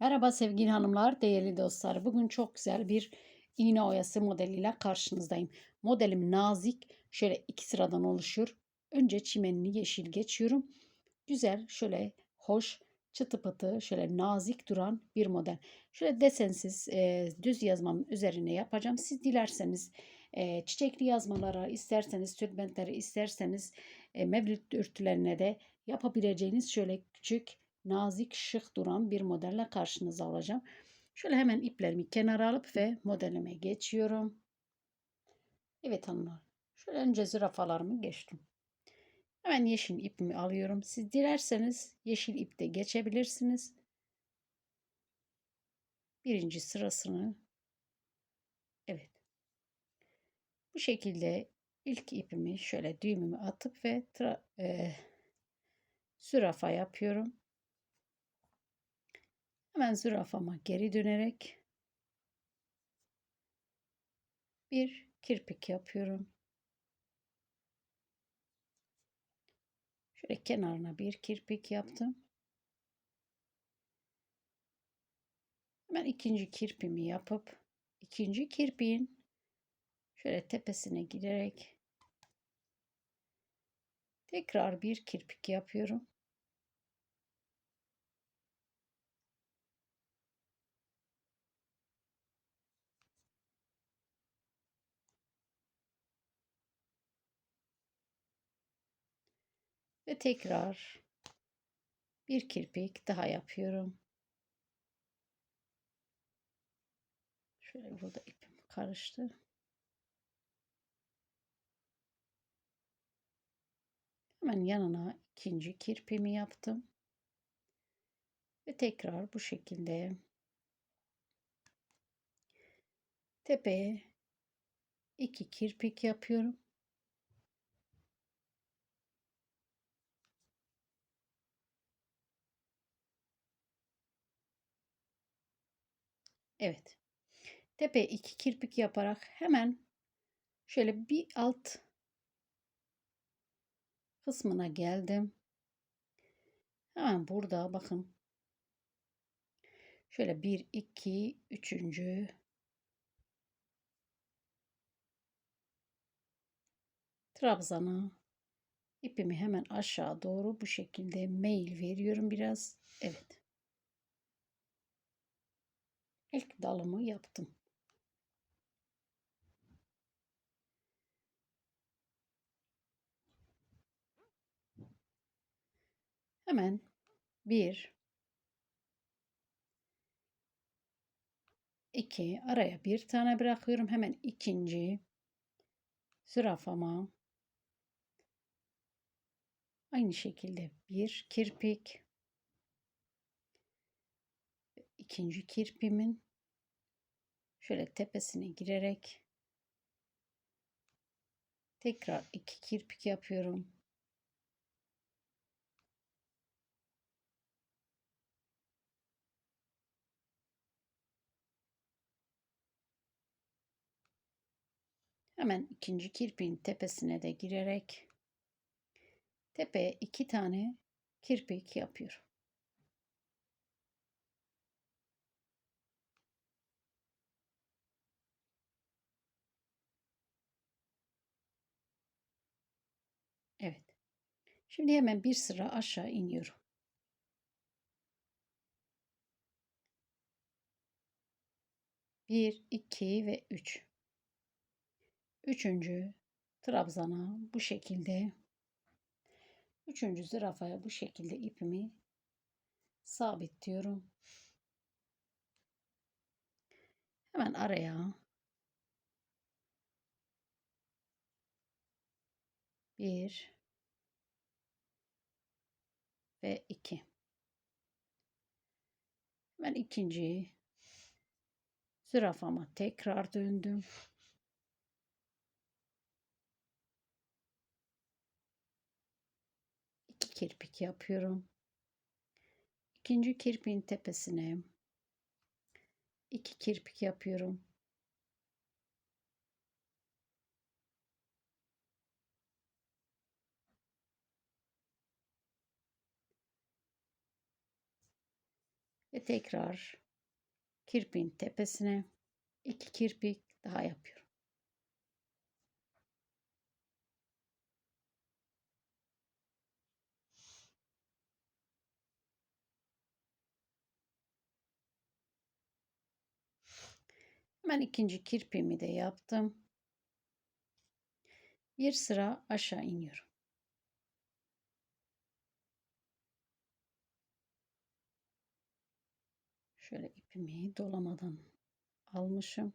Merhaba sevgili hanımlar, değerli dostlar. Bugün çok güzel bir iğne oyası modeliyle karşınızdayım. Modelim nazik, şöyle iki sıradan oluşur. Önce çimenini yeşil geçiyorum. Güzel, şöyle hoş, çıtı pıtı, şöyle nazik duran bir model. Şöyle desensiz, e, düz yazmamın üzerine yapacağım. Siz dilerseniz e, çiçekli yazmalara, isterseniz tülbentleri, isterseniz e, mevlüt örtülerine de yapabileceğiniz şöyle küçük nazik şık duran bir modelle karşınıza olacağım. Şöyle hemen iplerimi kenara alıp ve modelime geçiyorum. Evet hanımlar. Şöyle önce zürafalarımı geçtim. Hemen yeşil ipimi alıyorum. Siz dilerseniz yeşil ipte geçebilirsiniz. Birinci sırasını evet. Bu şekilde ilk ipimi şöyle düğümümü atıp ve e, zürafa yapıyorum. Hemen zürafama geri dönerek bir kirpik yapıyorum. Şöyle kenarına bir kirpik yaptım. Hemen ikinci kirpimi yapıp ikinci kirpiğin şöyle tepesine giderek tekrar bir kirpik yapıyorum. Ve tekrar bir kirpik daha yapıyorum. Şöyle burada ipim karıştı. Hemen yanına ikinci kirpimi yaptım. Ve tekrar bu şekilde tepeye iki kirpik yapıyorum. Evet. Tepe iki kirpik yaparak hemen şöyle bir alt kısmına geldim. Hemen burada bakın. Şöyle bir, iki, üçüncü. Trabzana ipimi hemen aşağı doğru bu şekilde mail veriyorum biraz. Evet. İlk dalımı yaptım. Hemen bir iki araya bir tane bırakıyorum. Hemen ikinci zürafama aynı şekilde bir kirpik ikinci kirpimin şöyle tepesine girerek tekrar iki kirpik yapıyorum. Hemen ikinci kirpiğin tepesine de girerek tepeye iki tane kirpik yapıyorum. Evet. Şimdi hemen bir sıra aşağı iniyorum. Bir, iki ve üç. Üçüncü trabzana bu şekilde üçüncü zürafaya bu şekilde ipimi sabitliyorum. Hemen araya bir ve iki. Hemen ikinci zürafama tekrar döndüm. İki kirpik yapıyorum. İkinci kirpiğin tepesine iki kirpik yapıyorum. Ve tekrar kirpiğin tepesine iki kirpik daha yapıyorum. Hemen ikinci kirpiğimi de yaptım. Bir sıra aşağı iniyorum. Şöyle ipimi dolamadan almışım.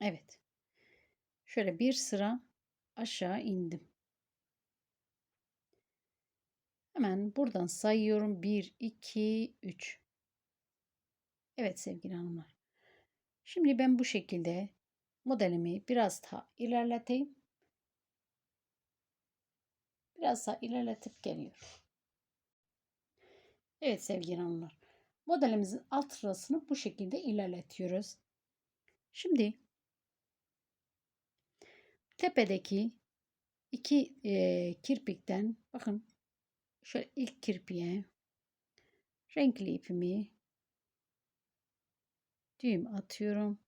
Evet. Şöyle bir sıra aşağı indim. Hemen buradan sayıyorum. 1, 2, 3. Evet sevgili hanımlar. Şimdi ben bu şekilde modelimi biraz daha ilerleteyim. Biraz daha ilerletip geliyorum. Evet sevgili hanımlar. Modelimizin alt sırasını bu şekilde ilerletiyoruz. Şimdi tepedeki iki e, kirpikten bakın şöyle ilk kirpiğe renkli ipimi düğüm atıyorum.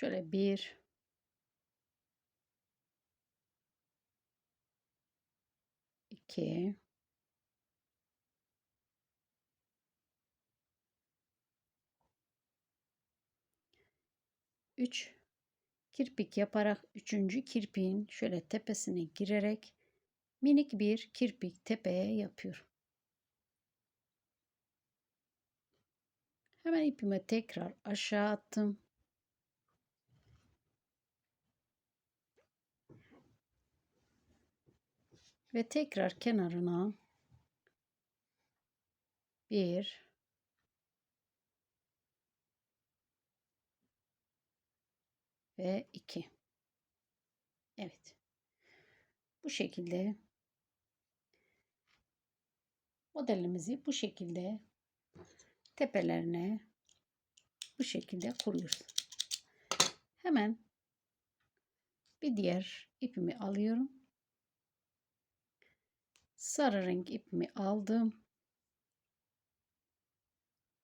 Şöyle bir iki üç kirpik yaparak üçüncü kirpiğin şöyle tepesine girerek minik bir kirpik tepeye yapıyorum. Hemen ipimi tekrar aşağı attım. Ve tekrar kenarına bir ve iki. Evet. Bu şekilde modelimizi bu şekilde tepelerine bu şekilde kuruyoruz. Hemen bir diğer ipimi alıyorum sarı renk ipimi aldım.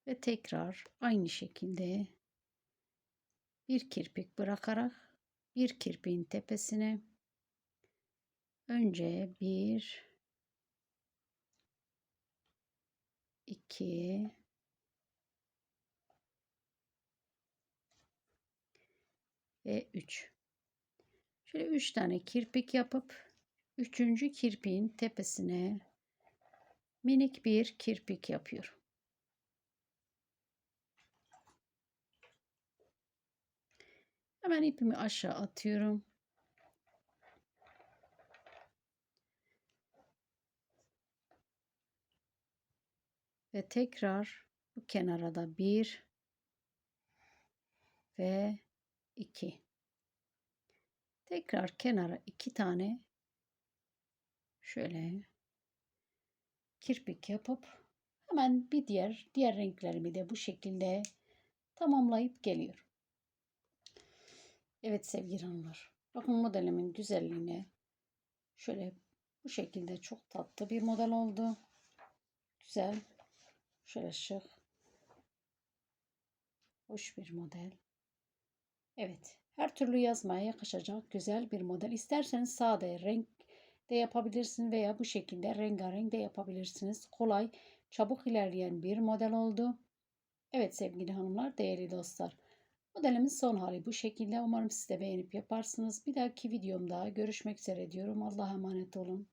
Ve tekrar aynı şekilde bir kirpik bırakarak bir kirpiğin tepesine önce bir iki ve üç. Şöyle üç tane kirpik yapıp Üçüncü kirpiğin tepesine minik bir kirpik yapıyorum. Hemen ipimi aşağı atıyorum. Ve tekrar bu kenara da bir ve iki. Tekrar kenara iki tane şöyle kirpik yapıp hemen bir diğer diğer renklerimi de bu şekilde tamamlayıp geliyorum. Evet sevgili hanımlar. Bakın modelimin güzelliğine şöyle bu şekilde çok tatlı bir model oldu. Güzel. Şöyle şık. Hoş bir model. Evet. Her türlü yazmaya yakışacak güzel bir model. İsterseniz sade renk de yapabilirsiniz veya bu şekilde rengarenk de yapabilirsiniz. Kolay, çabuk ilerleyen bir model oldu. Evet sevgili hanımlar, değerli dostlar. Modelimiz son hali bu şekilde. Umarım siz de beğenip yaparsınız. Bir dahaki videomda görüşmek üzere diyorum. Allah'a emanet olun.